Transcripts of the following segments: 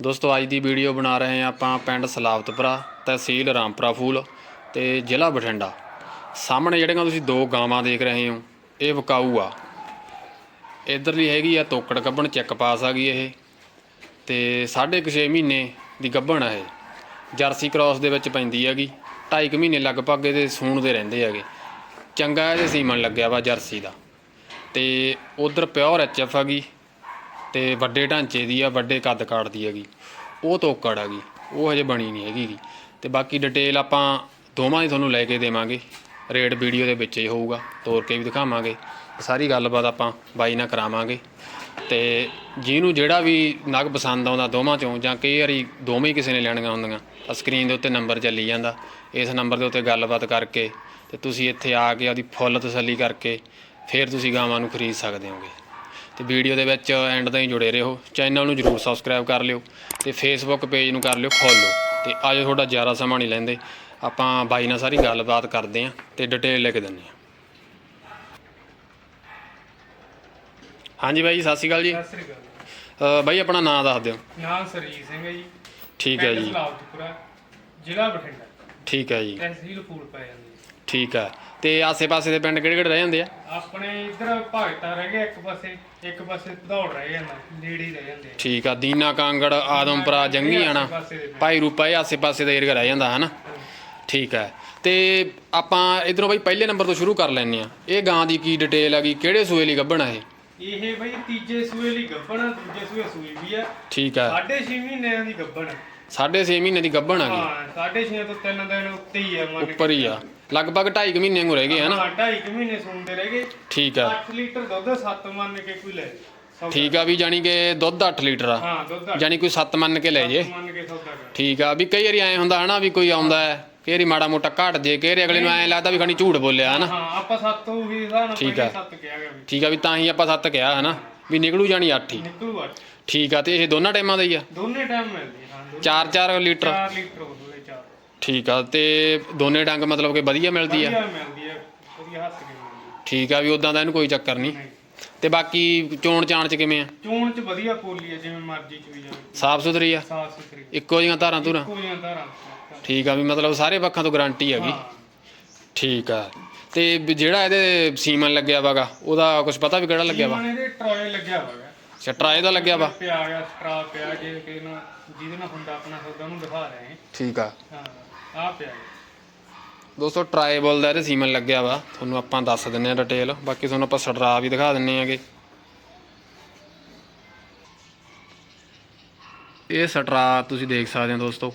ਦੋਸਤੋ, ਅੱਜ ਦੀ ਵੀਡੀਓ ਬਣਾ ਰਹੇ ਹਾਂ ਆਪਾਂ ਪਿੰਡ ਸਲਾਵਤਪੁਰਾ ਤਹਿਸੀਲ ਰਾਮਪੁਰਾ ਫੂਲ ਤੇ ਜ਼ਿਲ੍ਹਾ ਬਠਿੰਡਾ। ਸਾਹਮਣੇ ਜਿਹੜੀਆਂ ਤੁਸੀਂ ਦੋ ਗਾਵਾਂ ਦੇਖ ਰਹੇ ਹੋ, ਇਹ ਵਕਾਊ ਆ। ਇਧਰਲੀ ਹੈਗੀ ਆ ਤੋਕੜ ਕੱਬਣ ਚੈੱਕ ਪਾਸ ਆ ਗਈ ਇਹ। ਤੇ 6.5 ਮਹੀਨੇ ਦੀ ਗੱਭਣ ਆ ਇਹ। ਜਰਸੀ ਕ੍ਰਾਸ ਦੇ ਵਿੱਚ ਪੈਂਦੀ ਹੈਗੀ 2.5 ਮਹੀਨੇ ਲਗਭਗ ਇਹਦੇ ਸੂਣਦੇ ਰਹਿੰਦੇ ਹੈਗੇ। ਚੰਗਾ ਇਹਦੇ ਸੀਮਨ ਲੱਗਿਆ ਵਾ ਜਰਸੀ ਦਾ। ਤੇ ਉਧਰ ਪਿਓਰ ਐਚਐਫ ਗਈ ਤੇ ਵੱਡੇ ਢਾਂਚੇ ਦੀ ਆ, ਵੱਡੇ ਕੱਦ ਕਾੜ ਦੀ ਹੈਗੀ। ਉਹ ਤੋਕੜ ਹੈਗੀ, ਉਹ ਹਜੇ ਬਣੀ ਨਹੀਂ ਹੈਗੀ ਗੀ। ਤੇ ਬਾਕੀ ਡਿਟੇਲ ਆਪਾਂ ਦੋਵਾਂ ਦੀ ਤੁਹਾਨੂੰ ਲੈ ਕੇ ਦੇਵਾਂਗੇ। ਰੇਟ ਵੀਡੀਓ ਦੇ ਵਿੱਚ ਹੀ ਹੋਊਗਾ, ਤੋਰ ਕੇ ਵੀ ਦਿਖਾਵਾਂਗੇ। ਸਾਰੀ ਗੱਲਬਾਤ ਆਪਾਂ ਬਾਈ ਨਾਲ ਕਰਾਵਾਂਗੇ। ਤੇ ਜਿਹਨੂੰ ਜਿਹੜਾ ਵੀ ਨਗ ਪਸੰਦ ਆਉਂਦਾ ਦੋਵਾਂ ਚੋਂ, ਜਾਂ ਕਈ ਵਾਰੀ ਦੋਵੇਂ ਹੀ ਕਿਸੇ ਨੇ ਲੈਣੀਆਂ ਹੁੰਦੀਆਂ, ਤਾਂ ਸਕਰੀਨ ਦੇ ਉੱਤੇ ਨੰਬਰ ਚੱਲੀ ਜਾਂਦਾ। ਇਸ ਨੰਬਰ ਦੇ ਉੱਤੇ ਗੱਲਬਾਤ ਕਰਕੇ ਤੇ ਤੁਸੀਂ ਇੱਥੇ ਆ ਕੇ ਉਹਦੀ ਫੁੱਲ ਤਸੱਲੀ ਕਰਕੇ ਫਿਰ ਤੁਸੀਂ ਗਾਵਾਂ ਨੂੰ ਖਰੀਦ ਸਕਦੇ ਹੋਗੇ। ਤੇ ਵੀਡੀਓ ਦੇ ਵਿੱਚ ਐਂਡ ਤਾਈਂ ਜੁੜੇ ਰਹੋ। ਚੈਨਲ ਨੂੰ ਜਰੂਰ ਸਬਸਕ੍ਰਾਈਬ ਕਰ ਲਿਓ ਤੇ ਫੇਸਬੁੱਕ ਪੇਜ ਨੂੰ ਕਰ ਲਿਓ ਫੋਲੋ ਤੇ ਆਜੋ ਤੁਹਾਡਾ ਜ਼ਿਆਦਾ ਸਮਾਂ ਨਹੀਂ ਲੈਂਦੇ। ਆਪਾਂ ਬਾਈ ਨਾਲ ਸਾਰੀ ਗੱਲਬਾਤ ਕਰਦੇ ਆਂ ਤੇ ਡਿਟੇਲ ਲੈ ਕੇ ਦਿੰਦੇ ਆਂ। ਹਾਂਜੀ ਬਾਈ ਸਤਿ ਸ਼੍ਰੀ ਅਕਾਲ ਜੀ। ਸਤਿ ਸ੍ਰੀ ਅਕਾਲ ਅ, ਬਾਈ ਆਪਣਾ ਨਾਮ ਦੱਸ ਦਿਓ। ਨਾਮ ਸਰਜੀਤ ਸਿੰਘ ਹੈ ਜੀ। ਠੀਕ ਹੈ ਪਿੰਡ ਜੀ ਜ਼ਿਲ੍ਹਾ ਬਠਿੰਡਾ। ਠੀਕ ਹੈ ਜੀ। ਤਹਿਸੀਲ ਫੂਲ ਪੈ ਜਾਂਦੀ ਹੈ। ਠੀਕ ਹੈ। ਤੇ ਆਸੇ-ਪਾਸੇ ਦੇ ਪਿੰਡ ਕਿਹੜੇ-ਕਿਹੜੇ ਰਹਿ ਜਾਂਦੇ ਆ? ਆਪਣੇ ਇਧਰ ਭਗਤਾ ਰਹਿ ਗਿਆ ਇੱਕ ਪਾਸੇ ਇੱਕ ਪਾਸੇ ਦੌੜ ਰਹਿ ਜਾਂਦਾ ਨੇੜੇ ਰਹਿ ਜਾਂਦੇ ਆ। ਠੀਕ ਆ ਦੀਨਾ ਕਾਂਗੜ ਆਦਮਪੁਰਾ ਜੰਗੀ ਆਣਾ। ਆਸੇ ਪਾਸੇ ਦੇ ਪਿੰਡ। ਭਾਈ ਰੂਪਾ ਇਹ ਆਸੇ-ਪਾਸੇ ਦਾ ਏਰੀਆ ਰਹਿ ਜਾਂਦਾ ਹਨਾ? ਠੀਕ ਹੈ ਤੇ ਆਪਾਂ ਇਧਰੋਂ ਬਾਈ ਪਹਿਲੇ ਨੰਬਰ ਤੋਂ ਸ਼ੁਰੂ ਕਰ ਲੈਂਦੇ ਆ। ਇਹ ਗਾਂ ਦੀ ਕੀ ਡਿਟੇਲ ਹੈਗੀ ਕਿਹੜੇ ਸੂਏ ਲਈ ਗੱਭਣ ਆ ਇਹ? ਇਹ ਬਈ ਤੀਜੇ ਸੂਏ ਲਈ ਗੱਬਣ ਆ, ਦੂਜੇ ਸੂਏ ਸੂਈ ਵੀ ਆ। ਠੀਕ ਹੈ ਸਾਢੇ ਛੇ ਮਹੀਨਿਆਂ ਦੀ ਗੱਬਣ ਆ। ਸਾਢੇ ਛੇ ਮਹੀਨੇ ਦੀ ਗੱਭਣ ਹੈਗੀ ਹਾਂ ਸਾਢੇ ਛੇ ਤੋਂ ਤਿੰਨ ਦਿਨ ਉੱਤੇ ਹੀ ਆ ਮੰਨ ਕੇ ਉੱਪਰ ਹੀ ਆ। ਲਗਭਗ 2.5 ਮਹੀਨੇ ਨੂੰ ਰਹਿ ਗਏ ਹਨਾ ਹਾਂ ਕੁ ਮਹੀਨੇ ਸੂਣਦੇ ਰਹਿ ਗਏ। ਠੀਕ ਆ। 8 ਲੀਟਰ ਦੁੱਧ 7 ਮੰਨ ਕੇ ਕੋਈ ਲੈ। ਠੀਕ ਆ ਵੀ ਜਾਨੀ ਕਿ ਦੁੱਧ 8 ਲੀਟਰ ਆ। ਹਾਂ ਦੁੱਧ ਅੱਠ। ਕੋਈ 7 ਮੰਨ ਕੇ ਲੈ ਜੇ। ਮੰਨ ਕੇ ਸੌਦਾ ਕਰ। ਠੀਕ ਆ ਵੀ ਕਈ ਵਾਰੀ ਐ ਹੁੰਦਾ ਹਨਾ ਵੀ ਕੋਈ ਆਉਂਦਾ ਹੈ ਵਾਰੀ ਮਾੜਾ ਮੋਟਾ ਘਟ ਜੇ ਕਈ ਵਾਰੀ ਅਗਲੇ ਨੂੰ ਐ ਲੱਗਦਾ ਵੀ ਖਣੀ ਝੂਠ ਬੋਲਿਆ ਹਨਾ ਹਾਂ ਆਪਾਂ ਸੱਤ ਵੀ ਹਿਸਾਬ ਨਾਲ ਠੀਕ ਪਹਿਲੇ ਆ। ਸੱਤ ਕਿਹਾ ਗਿਆ ਵੀ। ਠੀਕ ਆ ਵੀ ਤਾਂ ਹੀ ਆਪਾਂ 7 ਕਿਹਾ ਹਨਾ ਵੀ ਨਿਕਲੂ ਜਾਣੀ 8 ਹੀ। ਨਿਕਲੂ ਅੱਠ। ਠੀਕ ਆ ਤੇ ਇਹ ਦੋਨਾਂ ਟਾਈਮਾਂ ਦਾ ਹੀ ਆ? ਦੋਨੇ ਟਾਈਮ ਮਿਲਦੀ ਹਾਂ ਦੋਨੇ 4-4 ਲੀਟਰ। 4 ਲੀਟਰ ਠੀਕ ਆ ਤੇ ਦੋਨੇ ਡੰਗ ਮਤਲਬ ਕਿ ਵਧੀਆ ਮਿਲਦੀ ਆ? ਵਧੀਆ ਮਿਲਦੀ ਆ ਵਧੀਆ ਹੱਥ ਕੇ ਮਿਲਦੀ ਆ। ਠੀਕ ਆ ਵੀ ਉਦਾਂ ਦਾ ਇਹਨੂੰ ਕੋਈ ਚੱਕਰ ਨਹੀਂ। ਨਹੀਂ। ਤੇ ਬਾਕੀ ਚੋਣ ਚਾਣ ਚ ਕਿਵੇਂ ਆ? ਚੋਣ ਚ ਵਧੀਆ ਪੋਲੀ ਆ ਜਿਵੇਂ ਮਰਜ਼ੀ ਚੋਈ ਜਾਵੇ। ਸਾਫ਼ ਸੁਥਰੀ ਆ? ਸਾਫ਼ ਸੁਥਰੀ। ਇੱਕੋ ਜਿਹੀਆਂ ਧਾਰਾਂ ਧੁਰਾਂ? ਕੋਈ ਅੰਦਾਰਾ ਠੀਕ ਆ ਵੀ ਮਤਲਬ ਸਾਰੇ ਪੱਖਾਂ ਤੋਂ ਗਾਰੰਟੀ ਹੈਗੀ ਠੀਕ ਆ ਤੇ ਵੀ ਜਿਹੜਾ ਇਹਦੇ ਸੀਮਨ ਲੱਗਿਆ ਵਾਗਾ ਉਹਦਾ ਕੁਝ ਪਤਾ ਵੀ ਕਿਹੜਾ ਲੱਗਿਆ ਵਾ? ਇਹਦੇ ਟਰਾਏ ਲੱਗਿਆ ਹੋਇਆ ਛਟਰਾ ਇਹਦਾ ਲੱਗਿਆ ਵਾ? ਪਿਆ ਗਿਆ ਸਟਰਾ ਪਿਆ ਜੇ ਕਿ ਨਾ ਜਿਹਦੇ ਨਾਲ ਹੁੰਦਾ ਆਪਣਾ ਸੌਦਾ ਉਹਨੂੰ ਦਿਖਾ ਰਹੇ ਹਾਂ। ਠੀਕ ਆ। ਹਾਂ ਆ ਪਿਆ ਗਿਆ। ਦੋਸਤੋ ਟਰਾਈਬਲ ਦਾ ਇਹਦੇ ਸੀਮਨ ਲੱਗਿਆ ਵਾ। ਤੁਹਾਨੂੰ ਆਪਾਂ ਦੱਸ ਦਿੰਨੇ ਆ ਡਿਟੇਲ ਬਾਕੀ ਤੁਹਾਨੂੰ ਆਪਾਂ ਸਟਰਾ ਵੀ ਦਿਖਾ ਦਿੰਨੇ ਆਗੇ ਇਹ ਸਟਰਾ ਤੁਸੀਂ ਦੇਖ ਸਕਦੇ ਹੋ ਦੋਸਤੋ।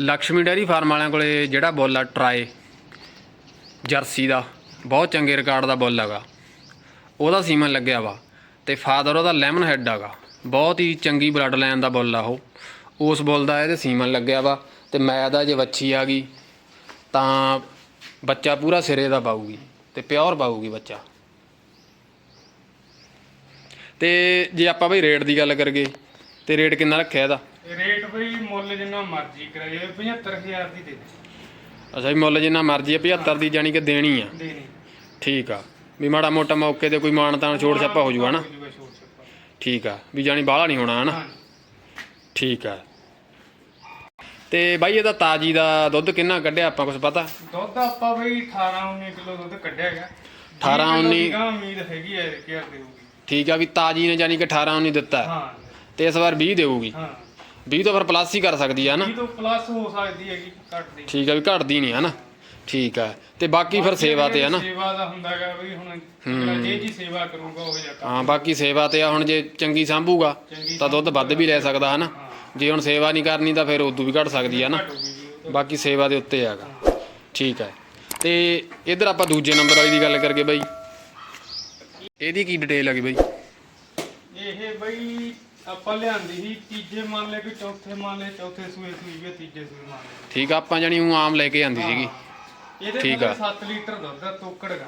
ਲక్ష్ਮੀ ਡੈਰੀ ਫਾਰਮ ਵਾਲਿਆਂ ਕੋਲੇ ਜਿਹੜਾ ਬੁੱਲ ਆ ਟਰਾਈ ਜਰਸੀ ਦਾ ਬਹੁਤ ਚੰਗੇ ਰਿਕਾਰਡ ਦਾ ਬੁੱਲ ਹੈਗਾ। ਉਹਦਾ ਸੀਮਨ ਲੱਗਿਆ ਵਾ। ਤੇ ਫਾਦਰ ਉਹਦਾ ਲੈਮਨ ਹੈਡ ਹੈਗਾ ਬਹੁਤ ਹੀ ਚੰਗੀ ਬਲੱਡ ਲਾਈਨ ਦਾ ਬੁੱਲ ਆ ਉਹ। ਉਸ ਬੁੱਲ ਦਾ ਇਹਦੇ ਸੀਮਨ ਲੱਗਿਆ ਵਾ ਤੇ ਮੈਂ ਦਾ ਜੇ ਵੱਛੀ ਆ ਗਈ ਤਾਂ ਬੱਚਾ ਪੂਰਾ ਸਿਰੇ ਦਾ ਪਾਊਗੀ ਤੇ ਪਿਓਰ ਪਾਊਗੀ ਬੱਚਾ। ਤੇ ਜੇ ਆਪਾਂ ਬਈ ਰੇਟ ਦੀ ਗੱਲ ਕਰਗੇ ਤੇ ਰੇਟ ਕਿੰਨਾ ਰੱਖਿਆ ਇਹਦਾ? ਰੇਟ ਬਈ ਮੁੱਲ ਜਿੰਨਾ ਮਰਜ਼ੀ ਕਰਾਏ 75000 ਦੀ ਦੇ ਦੇ। ਅੱਛਾ ਵੀ ਮੁੱਲ ਜਿੰਨਾ ਮਰਜ਼ੀ 75 ਦੀ ਜਾਨੀ ਕਿ ਦੇਣੀ ਆ? ਦੇਣੀ। ਠੀਕ ਆ। ਵੀ ਮਾੜਾ ਮੋਟਾ ਮੌਕੇ ਤੇ ਕੋਈ ਮਾਣ ਤਾਣ ਛੋੜ ਛਾਪਾ ਹੋ ਜੂਗਾ ਨਾ। ਹੋ ਠੀਕ ਆ ਵੀ ਜਾਨੀ ਬਾਹਲਾ ਨਹੀਂ ਹੋਣਾ ਹਨਾ? ਹਾਂ ਠੀਕ ਆ। ਤੇ ਬਾਈ ਇਹਦਾ ਤਾਜੀ ਦਾ ਦੁੱਧ ਕਿੰਨਾ ਕੱਢਿਆ ਆਪਾਂ ਕੁਝ ਪਤਾ? ਦੁੱਧ ਆਪਾਂ ਬਈ 18 19 ਕਿਲੋ ਦੁੱਧ ਕੱਢਿਆ ਹੈਗਾ 18 19 ਗਾ ਉਮੀਦ ਹੈਗੀ ਹੈ ਕਿ ਦੇਊਗੀ ਠੀਕ ਆ ਵੀ ਤਾਜੀ ਨੇ ਜਾਨੀ ਕਿ 18 19 ਦਿੱਤਾ। ਹੈ। ਹਾਂ ਤੇ ਇਸ ਵਾਰ 20 ਦੇਊਗੀ। ਹਾਂ। 20 ਤੋਂ ਫਿਰ ਪਲੱਸ ਹੀ ਕਰ ਸਕਦੀ ਆ ਨਾ ਇਹ ਤੋਂ ਪਲੱਸ ਹੋ ਸਕਦੀ ਹੈਗੀ ਘੱਟ ਦੀ ਠੀਕ ਆ ਵੀ ਘਟਦੀ ਨਹੀਂ ਹਨਾ? ਠੀਕ ਆ। ਤੇ ਬਾਕੀ ਫਿਰ ਸੇਵਾ ਤੇ ਆ ਨਾ। ਸੇਵਾ ਦਾ ਹੁੰਦਾਗਾ ਵੀ ਹੁਣ ਜੇ ਜੀ ਸੇਵਾ ਕਰੂਗਾ ਉਹ ਜਿਹਾ ਕੰਮ। ਹਾਂ ਬਾਕੀ ਸੇਵਾ ਤੇ ਆ ਹੁਣ ਜੇ ਚੰਗੀ ਸੰਭੂਗਾ ਚੰਗੀ ਤਾਂ ਦੁੱਧ ਵੱਧ ਵੀ ਲੈ ਸਕਦਾ ਹਨਾ। ਜੇ ਹੁਣ ਸੇਵਾ ਨਹੀਂ ਕਰਨੀ ਤਾਂ ਫਿਰ ਉਦੋਂ ਵੀ ਘਟ ਸਕਦੀ ਆ ਨਾ ਘਟੂਗੀ ਜੀ ਉਹ ਬਾਕੀ ਸੇਵਾ ਦੇ ਉੱਤੇ ਹੈਗਾ ਠੀਕ ਹੈ ਤੇ ਇਧਰ ਆਪਾਂ ਦੂਜੇ ਨੰਬਰ ਵਾਲੀ ਦੀ ਗੱਲ ਕਰਗੇ ਬਾਈ। ਇਹਦੀ ਕੀ ਡਿਟੇਲ ਹੈਗੀ ਬਾਈ? ਤੋਂ। ਇਹ ਬਈ ਆਪਾਂ ਲਿਆਂਦੀ ਸੀ ਤੀਜੇ ਮੰਨ ਲੈ ਕਿ ਚੌਥੇ ਮੰਨ ਲੈ ਚੌਥੇ ਸੂਏ ਸੂਈ ਵੀ ਆ, ਤੀਜੇ ਸੂਏ ਮੰਨ ਲੈ ਠੀਕ ਆ ਆਪਾਂ ਜਾਨੀ ਉਹ ਆਮ ਲੈ ਕੇ ਆਂਦੀ ਸੀਗੀ। ਇਹਦੇ ਠੀਕ ਕੋਲ ਆ। 7 ਲੀਟਰ ਦੁੱਧ ਆ ਤੋਕੜਗਾ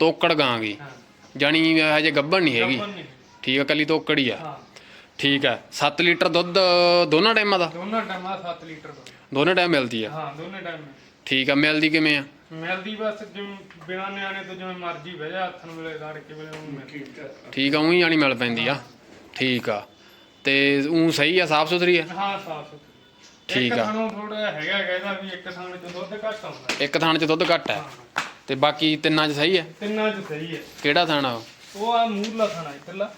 ਤੋਕੜ ਗਾਂਗੀ ਹਾਂ। ਜਾਨੀ ਹਜੇ ਗੱਭਣ ਨਹੀਂ ਹੈਗੀ। ਗੱਭਣ। ਠੀਕ ਆ ਕੱਲੀ ਤੋਕੜ ਹੀ ਆ। ਹਾਂ। ਠੀਕ ਆ 7 ਲੀਟਰ ਦੁੱਧ ਦੋਨਾਂ ਟਾਈਮਾਂ ਦਾ? ਦੋਨਾਂ ਟਾਈਮਾਂ 7 ਲੀਟਰ ਦੁੱਧ। ਦੋਨੇ ਟਾਈਮ ਮਿਲਦੀ ਆ? ਹਾਂ ਦੋਨੇ ਟਾਈਮ ਠੀਕ ਆ ਮਿਲਦੀ ਕਿਵੇਂ ਆ? ਮਿਲਦੀ ਬਸ ਜਿਵੇਂ ਬਿਨਾਂ ਨਿਆਣੇ ਤੋਂ ਜਿਵੇਂ ਮਰਜ਼ੀ ਬਹਿ ਜਾ ਹੱਥ ਨੂੰ ਵੇਲੇ ਗੜ ਕੇ ਵੇਲੇ ਉਹਨੂੰ ਮਿਲਦੀ। ਠੀਕ ਆ। ਉਹੀ ਜਾਨੀ ਮਿਲ ਪੈਂਦੀ ਆ। ਠੀਕ ਆ। ਤੇ ਉਹ ਸਹੀ ਆ ਸਾਫ਼ ਸੁਥਰੀ ਆ? ਹਾਂ ਸਾਫ਼ ਸੁਥਰੀ। ਠੀਕ ਆ। ਥਾਣੋਂ ਥੋੜਾ ਹੈਗਾ ਕਹਿੰਦਾ ਵੀ ਇੱਕ ਥਾਣੇ ਚ ਦੁੱਧ ਘੱਟ ਆਉਂਦਾ ਇੱਕ ਥਾਣ 'ਚ ਦੁੱਧ ਘੱਟ ਹੈ? ਤੇ ਬਾਕੀ ਤਿੰਨਾਂ 'ਚ ਸਹੀ ਹੈ? ਤਿੰਨਾਂ ਚ ਸਹੀ ਹੈ। ਕਿਹੜਾ ਥਾਣਾ ਉਹ? ਉਹ ਆ ਮੂਰਲਾ ਥਾਣਾ ਇਧਰਲਾ।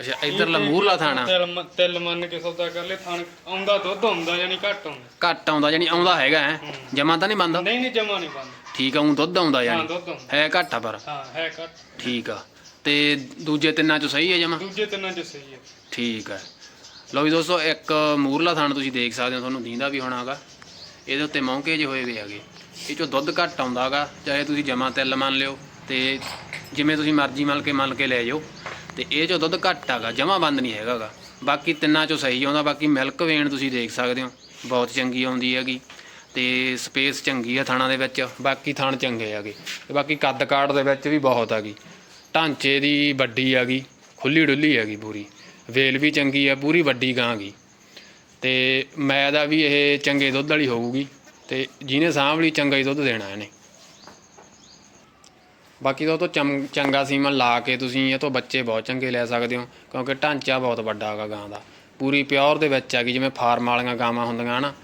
ਅੱਛਾ ਇਧਰਲਾ ਮੂਹਰਲਾ ਥਾਣਾ? ਤਿਲ ਮ- ਤਿਲ ਮੰਨ ਕੇ ਸੌਦਾ ਕਰ ਲੈ ਥਾਣ ਆਉਂਦਾ ਦੁੱਧ ਆਉਂਦਾ ਯਾਨੀ ਘੱਟ ਆਉਂਦਾ। ਘੱਟ ਆਉਂਦਾ ਜਾਨੀ ਆਉਂਦਾ ਹੈਗਾ ਹੈ। ਜਮਾ ਤਾਂ ਨਹੀਂ ਬੰਦਾ ਨਹੀਂ ਨਹੀਂ ਜਮਾ ਨਹੀਂ ਬੰਦ ਠੀਕ ਆ ਉਹ ਦੁੱਧ ਆਉਂਦਾ ਹਾਂ ਜਾਨੀ ਦੁੱਧ ਆਉਂਦਾ। ਹੈ ਘੱਟ ਆ ਪਰ? ਹਾਂ ਹੈ ਘੱਟ। ਠੀਕ ਆ। ਤੇ ਦੂਜੇ ਤਿੰਨਾਂ 'ਚ ਸਹੀ ਹੈ ਜਮਾ? ਦੂਜੇ ਤਿੰਨਾਂ ਚ ਸਹੀ ਹੈ। ਠੀਕ ਹੈ ਲਓ ਵੀ ਦੋਸਤੋ, ਇੱਕ ਮੂਰਲਾ ਥਾਣ ਤੁਸੀਂ ਦੇਖ ਸਕਦੇ ਹੋ, ਤੁਹਾਨੂੰ ਦੀਂਦਾ ਵੀ ਹੋਣਾਗਾ। ਇਹਦੇ ਉੱਤੇ ਮੌਂਕੇ ਜਿਹੇ ਹੋਏ ਵੇ ਹੈਗੇ। ਇਹ ਚੋਂ ਦੁੱਧ ਘੱਟ ਆਉਂਦਾਗਾ, ਚਾਹੇ ਤੁਸੀਂ ਜਮਾ ਤਿਲ ਮੰਨ ਲਿਓ ਤੇ ਜਿਵੇਂ ਤੁਸੀਂ ਮਰਜ਼ੀ ਮੰਨ ਕੇ ਮੰਨ ਕੇ ਲੈ ਜਾਓ। ਤੇ ਇਹ ਚੋਂ ਦੁੱਧ ਘੱਟ ਆਗਾ, ਜਮਾ ਬੰਦ ਨਹੀਂ ਹੈਗਾਗਾ। ਬਾਕੀ ਤਿੰਨਾਂ ਚੋਂ ਸਹੀ ਆਉਂਦਾ, ਬਾਕੀ ਮਿਲਕ ਵੇਣ ਤੁਸੀਂ ਦੇਖ ਸਕਦੇ ਹੋ, ਬਹੁਤ ਚੰਗੀ ਆਉਂਦੀ ਹੈਗੀ। ਤੇ ਸਪੇਸ ਚੰਗੀ ਆ ਥਾਣਾ ਦੇ ਵਿੱਚ, ਬਾਕੀ ਥਾਣ ਚੰਗੇ ਹੈਗੇ। ਤੇ ਬਾਕੀ ਕੱਦ ਕਾਠ ਦੇ ਵਿੱਚ ਵੀ ਬਹੁਤ ਹੈਗੀ। ਢਾਂਚੇ ਦੀ ਵੱਡੀ ਹੈਗੀ, ਖੁੱਲੀ ਡੁੱਲੀ ਹੈਗੀ ਪੂਰੀ। ਵੇਲ ਵੀ ਚੰਗੀ ਆ, ਪੂਰੀ ਵੱਡੀ ਗਾਂ ਗੀ। ਤੇ ਮੈਂ ਦਾ ਵੀ ਇਹ ਚੰਗੇ ਦੁੱਧ ਵਾਲੀ ਹੋਊਗੀ ਤੇ ਜਿਹਨੇ ਸਾਂਭ ਲਈ ਚੰਗਾ ਹੀ ਦੁੱਧ ਦੇਣਾ ਇਹਨੇ। ਬਾਕੀ ਤਾਂ ਉਹ ਤੋਂ ਚੰ- ਚੰਗਾ ਸੀਮਨ ਲਾ ਕੇ ਤੁਸੀਂ ਇਹ ਤੋਂ ਬੱਚੇ ਬਹੁਤ ਚੰਗੇ ਲੈ ਸਕਦੇ ਹੋ, ਕਿਉਂਕਿ ਢਾਂਚਾ ਬਹੁਤ ਵੱਡਾ ਹੈਗਾ ਗਾਂ ਦਾ। ਪੂਰੀ ਪਿਓਰ ਦੇ ਵਿੱਚ ਹੈਗੀ, ਜਿਵੇਂ ਫਾਰਮ ਵਾਲੀਆਂ ਗਾਵਾਂ ਹੁੰਦੀਆਂ ਨਾ,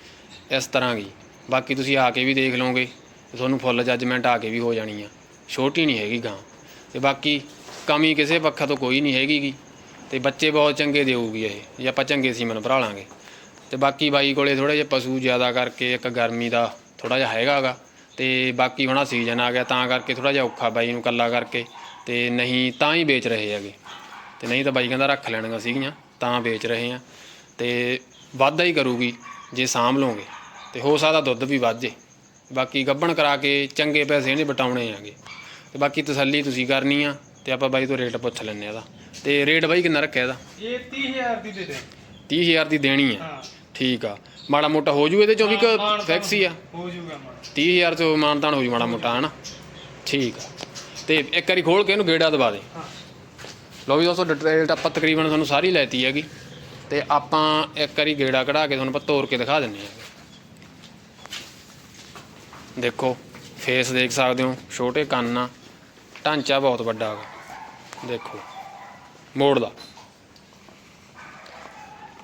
ਇਸ ਤਰ੍ਹਾਂ ਦੀ ਬਾਕੀ ਤੁਸੀਂ ਆ ਕੇ ਵੀ ਦੇਖ ਲਓਗੇ, ਤੁਹਾਨੂੰ ਫੁੱਲ ਜੱਜਮੈਂਟ ਆ ਕੇ ਵੀ ਹੋ ਜਾਣੀ ਆ। ਛੋਟੀ ਨਹੀਂ ਹੈਗੀ ਗਾਂ। ਤੇ ਬਾਕੀ ਕਮੀ ਕਿਸੇ ਪੱਖਾ ਤੋਂ ਕੋਈ ਨਹੀਂ ਹੈਗੀ ਗੀ। ਤੇ ਬੱਚੇ ਬਹੁਤ ਚੰਗੇ ਦੇਊਗੀ ਇਹ, ਜੇ ਆਪਾਂ ਚੰਗੇ ਸੀਮਨ ਭਰਾ ਲਾਂਗੇ। ਤੇ ਬਾਕੀ ਬਾਈ ਕੋਲੇ ਥੋੜੇ ਜਿਹਾ ਪਸ਼ੂ ਜ਼ਿਆਦਾ ਕਰਕੇ ਇੱਕ ਗਰਮੀ ਦਾ ਥੋੜਾ ਜਿਹਾ ਹੈਗਾਗਾ ਤੇ ਬਾਕੀ ਹੁਣ ਸੀਜ਼ਨ ਆ ਗਿਆ, ਤਾਂ ਕਰਕੇ ਥੋੜਾ ਜਿਹਾ ਔਖਾ ਬਾਈ ਨੂੰ ਕੱਲਾ ਕਰਕੇ, ਤੇ ਨਹੀਂ ਤਾਂ ਹੀ ਵੇਚ ਰਹੇ ਹੈਗੇ। ਤੇ ਨਹੀਂ ਤਾਂ ਬਾਈ ਕਹਿੰਦਾ ਰੱਖ ਲੈਣੀਆਂ ਸੀਗੀਆਂ, ਤਾਂ ਵੇਚ ਰਹੇ ਆ। ਤੇ ਵਾਧਾ ਹੀ ਕਰੂਗੀ ਜੇ ਸਾਂਭ ਲਓਗੇ, ਤੇ ਹੋ ਸਕਦਾ ਦੁੱਧ ਵੀ ਵੱਧ ਜੇ। ਬਾਕੀ ਗੱਭਣ ਕਰਾ ਕੇ ਚੰਗੇ ਪੈਸੇ ਇਹਨੇ ਬਟਾਉਣੇ ਆਗੇ ਤੇ ਬਾਕੀ ਤਸੱਲੀ ਤੁਸੀਂ ਕਰਨੀ ਆ ਤੇ ਆਪਾਂ ਬਾਈ ਤੋਂ ਰੇਟ ਪੁੱਛ ਲੈਂਦੇ ਆ ਇਹਦਾ। ਤੇ ਰੇਟ ਬਾਈ ਕਿੰਨਾ ਰੱਖਿਆ ਇਹਦਾ? ਇਹ 30000 ਦੀ ਦੇ ਦੇ 30000 ਦੀ ਦੇਣੀ ਆ। ਹਾਂ। ਠੀਕ ਆ। ਮਾੜਾ ਮੋਟਾ ਹੋ ਜੂ ਇਹਦੇ ਚੋਂ ਵੀ ਕਿ ਫਿਕਸ ਹੀ ਆ? ਹੋ ਜਾਊਗਾ ਮਾਣ। 30000 ਚ ਮਾਨਤਾਨ ਹੋ ਜੂ ਮਾੜਾ ਮੋਟਾ ਹਨਾ? ਠੀਕ ਆ। ਤੇ ਇੱਕ ਵਾਰੀ ਖੋਲ ਕੇ ਇਹਨੂੰ ਗੇੜਾ ਦਵਾ ਦੇ। ਹਾਂ। ਲਓ ਵੀ ਦੋਸਤੋ ਡਿਟੇਲ ਤਾਂ ਆਪਾਂ ਤਕਰੀਬਨ ਤੁਹਾਨੂੰ ਸਾਰੀ ਲੈਤੀ ਹੈਗੀ। ਤੇ ਆਪਾਂ ਇੱਕ ਵਾਰੀ ਗੇੜਾ ਕਢਾ ਕੇ ਤੁਹਾਨੂੰ ਆਪਾਂ ਤੋੜ ਕੇ ਦਿਖਾ ਦਿੰਨੇ ਆ ਦੇਖੋ ਫੇਸ ਦੇਖ ਸਕਦੇ ਹੋ ਛੋਟੇ ਕੰਨ ਆ। ਢਾਂਚਾ ਬਹੁਤ ਵੱਡਾ ਹੈਗਾ। ਦੇਖੋ, ਮੋੜ ਦਾ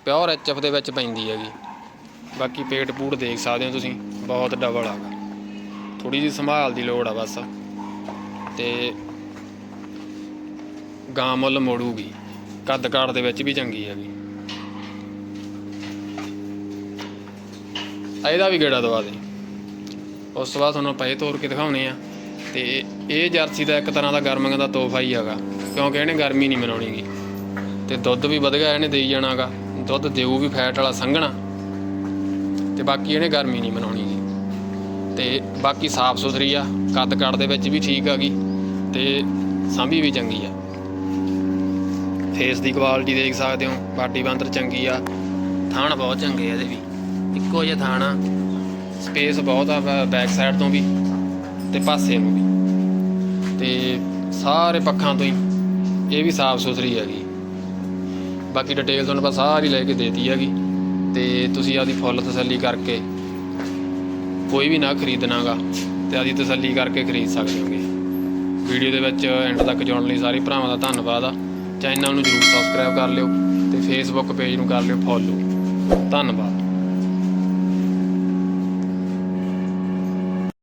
ਪਿਓਰ ਐਚਐਫ ਦੇ ਵਿੱਚ ਪੈਂਦੀ ਹੈਗੀ। ਬਾਕੀ ਪੇਟ ਪੂੜ ਦੇਖ ਸਕਦੇ ਹੋ ਤੁਸੀਂ, ਬਹੁਤ ਡਬਲ ਹੈਗਾ। ਥੋੜੀ ਜਿਹੀ ਸੰਭਾਲ ਦੀ ਲੋੜ ਆ ਬਸ। ਤੇ ਗਾਂ ਮੁੱਲ ਮੋੜੂਗੀ। ਕੱਦ ਕਾਠ ਦੇ ਵਿੱਚ ਵੀ ਚੰਗੀ ਹੈਗੀ। ਇਹਦਾ ਵੀ ਗੇੜਾ ਦਵਾ ਦੇ। ਉਸ ਤੋਂ ਬਾਅਦ ਤੁਹਾਨੂੰ ਆਪਾਂ ਇਹ ਤੋੜ ਕੇ ਦਿਖਾਉਣੇ ਆ। ਤੇ ਇਹ ਜਰਸੀ ਦਾ ਇੱਕ ਤਰ੍ਹਾਂ ਦਾ ਗਰਮੀਆਂ ਦਾ ਤੋਹਫਾ ਹੀ ਹੈਗਾ, ਕਿਉਂਕਿ ਇਹਨੇ ਗਰਮੀ ਨਹੀਂ ਮਨਾਉਣੀਗੀ। ਤੇ ਦੁੱਧ ਵੀ ਵਧ ਗਿਆ, ਇਹਨੇ ਦੇਈ ਜਾਣਾਗਾ। ਦੁੱਧ ਦੇਊ ਵੀ ਫੈਟ ਵਾਲਾ ਸੰਘਣਾ, ਤੇ ਬਾਕੀ ਇਹਨੇ ਗਰਮੀ ਨਹੀਂ ਮਨਾਉਣੀਗੀ। ਤੇ ਬਾਕੀ ਸਾਫ਼ ਸੁਥਰੀ ਆ, ਕੱਦ ਕਾਠ ਦੇ ਵਿੱਚ ਵੀ ਠੀਕ ਆ ਹੈਗੀ ਤੇ ਸਾਂਭੀ ਵੀ ਚੰਗੀ ਆ। ਫੇਸ ਦੀ ਕੁਆਲਿਟੀ ਦੇਖ ਸਕਦੇ ਹੋ, ਬਾਡੀ ਬੰਦਰ ਚੰਗੀ ਆ, ਥਾਣ ਬਹੁਤ ਚੰਗੇ ਆ ਇਹਦੇ ਵੀ। ਇੱਕੋ ਜਿਹਾ ਥਾਣ ਆ ਸਪੇਸ ਬਹੁਤ ਆ ਬੈਕ ਸਾਈਡ ਤੋਂ ਵੀ। ਤੇ ਪਾਸੇ ਨੂੰ ਵੀ। ਤੇ ਸਾਰੇ ਪੱਖਾਂ ਤੋਂ ਹੀ ਇਹ ਵੀ ਸਾਫ਼ ਸੁਥਰੀ ਹੈਗੀ। ਬਾਕੀ ਡਿਟੇਲ ਤੁਹਾਨੂੰ ਆਪਾਂ ਸਾਰੀ ਲੈ ਕੇ ਦੇਤੀ ਹੈਗੀ। ਤੇ ਤੁਸੀਂ ਆਦੀ ਫੁੱਲ ਤਸੱਲੀ ਕਰਕੇ ਕੋਈ ਵੀ ਨਾ ਖਰੀਦਣਾਗਾ ਤੇ ਆਦੀ ਤਸੱਲੀ ਕਰਕੇ ਖਰੀਦ ਸਕਦੇ ਹੋਗੇ। ਵੀਡੀਓ ਦੇ ਵਿੱਚ ਐਂਡ ਤੱਕ ਜੁੜਨ ਲਈ ਸਾਰੇ ਭਰਾਵਾਂ ਦਾ ਧੰਨਵਾਦ ਆ। ਚੈਨਲ ਨੂੰ ਜਰੂਰ ਸਬਸਕ੍ਰਾਈਬ ਕਰ ਲਿਓ ਤੇ ਫੇਸਬੁੱਕ ਪੇਜ ਨੂੰ ਕਰ ਲਿਓ ਫੋਲੋ ਧੰਨਵਾਦ।